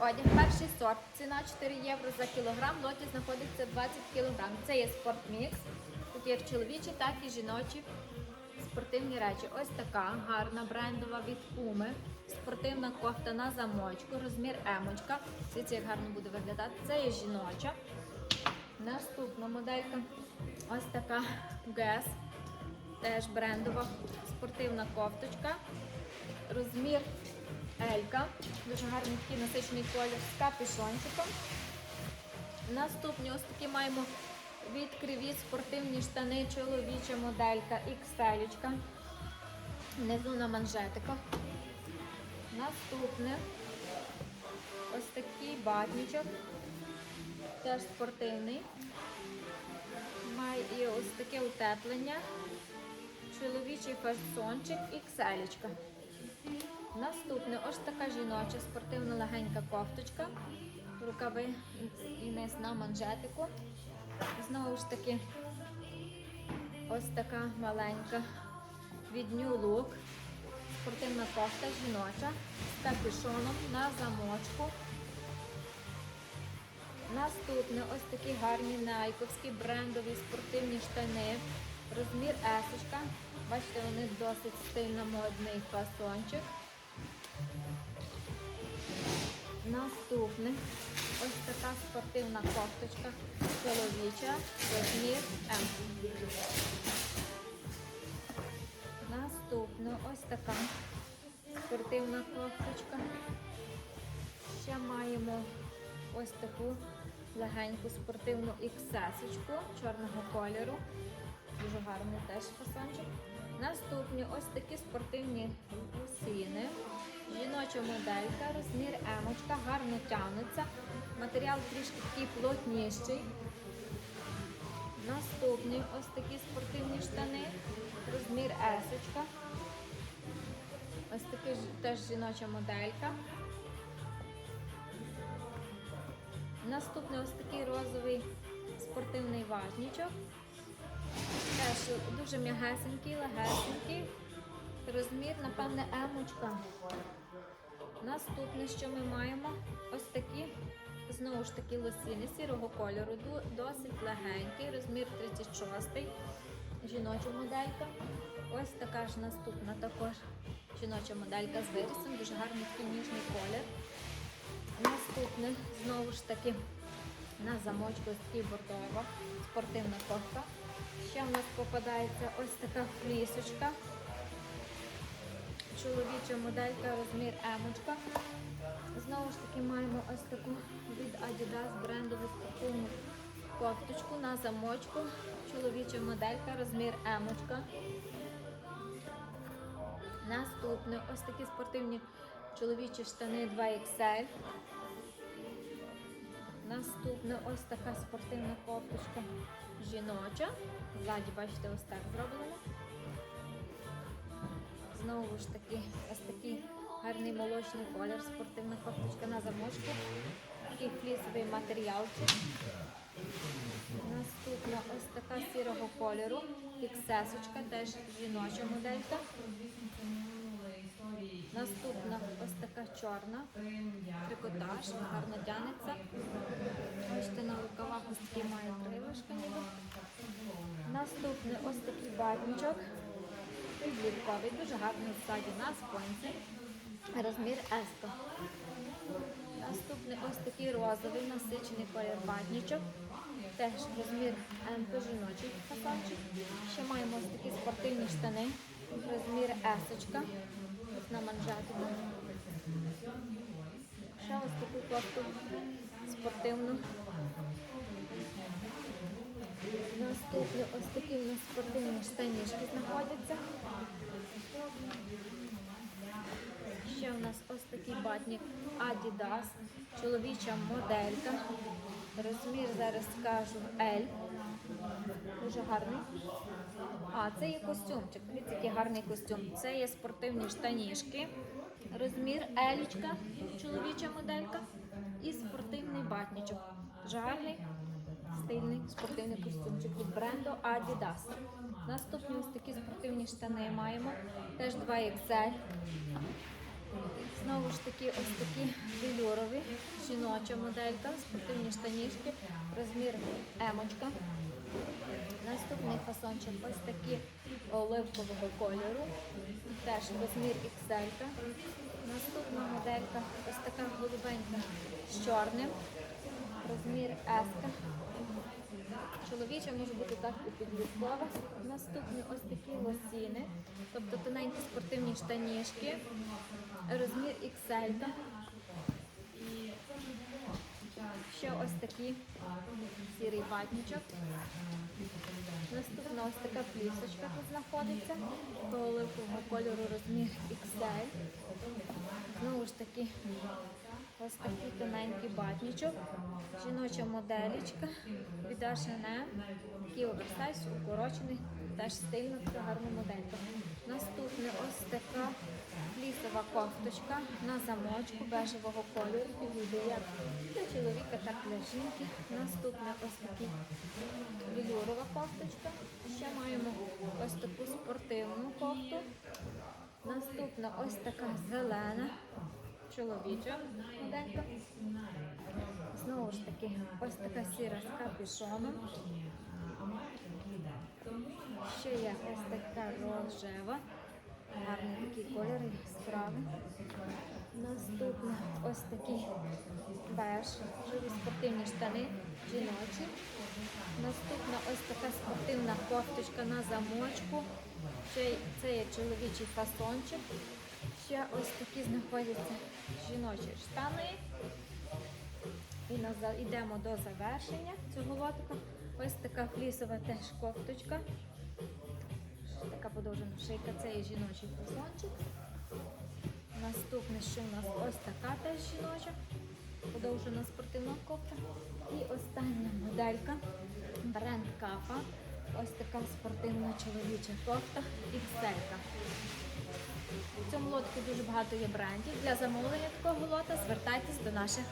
одяг, перший сорт. Ціна 4 євро за кілограм. В лоті знаходиться 20 кілограм. Це є спортмікс. Тут як чоловічі, так і жіночі спортивні речі. Ось така гарна брендова від Пуми. Спортивна кофта на замочку, розмір емочка. Дивіться, як гарно буде виглядати. Це є жіноча. Наступна моделька. Ось така Guess. Теж брендова спортивна кофточка. Розмір Елька. Дуже гарний такий насичений колір з капюшончиком. Наступні ось такі маємо від криві спортивні штани, чоловіча моделька XL. Внизу на манжетиках. Наступне ось такий батничок. Теж спортивний. Має і ось таке утеплення. Чоловічий фасончик XL. Наступне ось така жіноча спортивна легенька кофточка. Рукави і низ на манжетику. Знову ж таки, ось така маленька від New Look. Спортивна кофта жіноча з капюшоном на замочку. Наступне ось такі гарні найковські брендові спортивні штани. Розмір есочка. Бачите, вони досить стильно модний фасончик. Наступне ось така спортивна кофточка чоловіча, розмір М. Наступне ось така спортивна кофточка. Ще маємо ось таку легеньку спортивну іксесочку чорного кольору. Дуже гарний теж фасончик. Наступні ось такі спортивні лосіни. Жіноча моделька, розмір емочка, гарно тягнеться. Матеріал трішки такий плотніший. Наступні ось такі спортивні штани, розмір есочка. Ось такий теж жіноча моделька. Наступний ось такий розовий спортивний важнічок. Теж дуже м'ягесенький, легесенький. Розмір, напевне, емочка. Наступне, що ми маємо, ось такі, знову ж таки, лосіни сірого кольору, досить легенький, розмір 36 жіноча моделька. Ось така ж наступна також жіноча моделька з вирісом, дуже гарний такий ніжний колір. Наступне, знову ж таки, на замочку ось такий бордова спортивна кофта. Ще в нас попадається ось така флісочка. Чоловіча моделька, розмір емочка. Знову ж таки маємо ось таку від Adidas брендову спортивну кофточку на замочку. Чоловіча моделька, розмір емочка. Наступне ось такі спортивні чоловічі штани 2XL. Наступне ось така спортивна кофточка жіноча. Ззаді, бачите, ось так зроблено. Знову ж таки, ось такий гарний молочний колір, спортивна кофточка на замочку. Такий флісовий матеріалчик. Наступна ось така сірого кольору. Іксесочка, теж жіноча моделька. Наступна ось така чорна. Трикотаж, гарно тянеться. Бачите, на рукавах ось такі має крилишка ніби. Наступний ось такий батничок. Підлітковий, дуже гарний ззаді на спинці. Розмір еска. Наступний ось такий розовий насичений колір батничок. Теж розмір МП жіночий фасончик. Ще маємо ось такі спортивні штани. Розмір есочка. Ось на манжетику. Ще ось таку кофту спортивну. Наступні ось такі в нас спортивні штанішки знаходяться. Ще у нас ось такий батник Adidas, чоловіча моделька. Розмір зараз скажу L. Дуже гарний. А, це є костюмчик. Дивіться, який гарний костюм. Це є спортивні штанішки. Розмір Елічка, чоловіча моделька. І спортивний батничок. Дуже гарний, стильний спортивний костюмчик від бренду Adidas. Наступні ось такі спортивні штани маємо. Теж 2XL. Знову ж таки, ось такі велюрові жіноча моделька, спортивні штанішки, розмір емочка. Наступний фасончик ось такі оливкового кольору, теж розмір XL. Наступна моделька ось така голубенька з чорним, розмір S. Чоловіча може бути так і підліткова. Наступні ось такі лосіни, тобто тоненькі спортивні штанішки, розмір XL. Ще ось такий сірий ватничок. Наступна ось така плісочка тут знаходиться. По оливкового кольору розмір XL. Знову ж таки, ось такий тоненький батничок. Жіноча моделічка від H&M. Такий оверсайз, укорочений, теж стильна, така гарна моделька. Наступне ось така флісова кофточка на замочку бежевого кольору. Підійде як для чоловіка, так для жінки. Наступне ось такий велюрова кофточка. Ще маємо ось таку спортивну кофту. Наступна ось така зелена чоловіча моделька. Знову ж таки, ось така сіра з капюшоном. Ще є ось така рожева. Гарний такий колір яскравий. Наступна ось такий беж, живі спортивні штани, жіночі. Наступна ось така спортивна кофточка на замочку. Це є чоловічий фасончик. Ще ось такі знаходяться жіночі штани. І йдемо до завершення цього лотика. Ось така флісова теж кофточка. Така подовжена шийка, це є жіночий фасончик. Наступне, що у нас ось така теж жіноча, подовжена спортивна кофта. І остання моделька бренд Капа. Ось така спортивна чоловіча кофта XL. В цьому лотку дуже багато є брендів. Для замовлення такого лота звертайтесь до наших